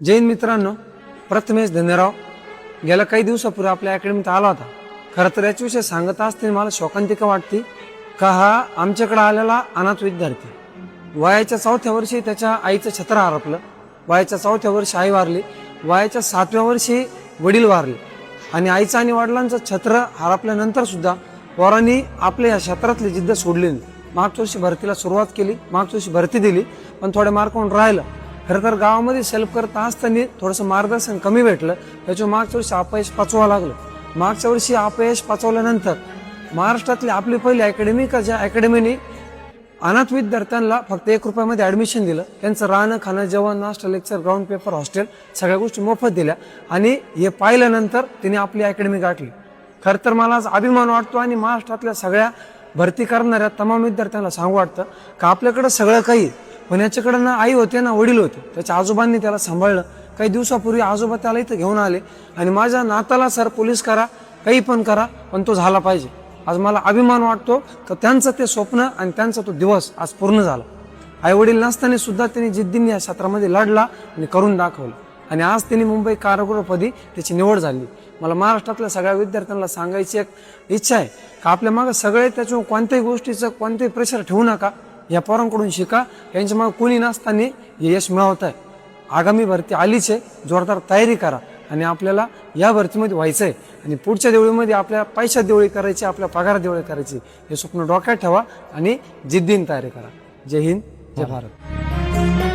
जैन मित्रांनो प्रथमेश धन्यराव गेल्या काही दिवसापूर्वी आपल्या अकॅडमीत आला होता. खरं तर याच्याविषयी सांगत असताना मला शोकांतिका वाटते का हा आमच्याकडे आलेला अनाथ विद्यार्थी. वयाच्या चौथ्या वर्षी त्याच्या आईचं छत्र हरपलं. वयाच्या चौथ्या वर्षी आई वारली. वयाच्या सातव्या वर्षी वडील वारले. आणि आईचं आणि वडिलांचं छत्र हरपल्यानंतर सुद्धा पोरांनी आपल्या या क्षेत्रातली जिद्द सोडली नाही. मागच्या वर्षी भरतीला सुरुवात केली मागच्या वर्षी भरती दिली पण थोड्या मार्कावरून राहिलं. खरं तर गावामध्ये सेल्फ करत असताना थोडंसं मार्गदर्शन कमी भेटलं. त्याच्यावर मागच्या वर्षी अपयश पाचवा लागलं. मागच्या वर्षी अपयश पाचवल्यानंतर महाराष्ट्रातली आपली पहिली अकॅडमी का ज्या अकॅडमीने अनाथ विद्यार्थ्यांना फक्त एक रुपयामध्ये ऍडमिशन दिलं. त्यांचं राहणं खाणं जेवण नाश्ता लेक्चर ग्राउंड पेपर हॉस्टेल सगळ्या गोष्टी मोफत दिल्या. आणि हे पाहिल्यानंतर तिने आपली अकॅडमी गाठली. खरं तर मला आज अभिमान वाटतो आणि महाराष्ट्रातल्या सगळ्या भरती करणाऱ्या तमाम विद्यार्थ्यांना सांगू वाटतं का आपल्याकडं सगळं काही पण याच्याकडं ना आई होते ना वडील होते. त्याच्या आजोबांनी त्याला सांभाळलं. काही दिवसापूर्वी आजोबा त्याला इथं घेऊन आले. आणि माझ्या नाताला सर पोलीस करा काही पण करा पण तो झाला पाहिजे. आज मला अभिमान वाटतो तर त्यांचं ते स्वप्न आणि त्यांचा तो दिवस आज पूर्ण झाला. आई वडील नसताना सुद्धा त्यांनी जिद्दीने या क्षेत्रामध्ये लढला आणि करून दाखवलं. आणि आज त्यांनी मुंबई कारागृहपदी त्याची निवड झाली. मला महाराष्ट्रातल्या सगळ्या विद्यार्थ्यांना सांगायची एक इच्छा आहे का आपल्या मागं सगळे त्याच्यावर कोणत्याही गोष्टीचं कोणतेही प्रेशर ठेवू नका. या पोरांकडून शिका. यांच्या मागे कोणी नसताना हे यश मिळवत आहे आगामी भरती आलीच आहे. जोरदार तयारी करा. आणि आपल्याला या भरतीमध्ये व्हायचं आहे आणि पुढच्या देवळीमध्ये आपल्या पैशात देवळी करायची आपल्या पगारात देवळी करायची हे स्वप्न डोक्यात ठेवा आणि जिद्दीन तयारी करा. जय हिंद जय भारत.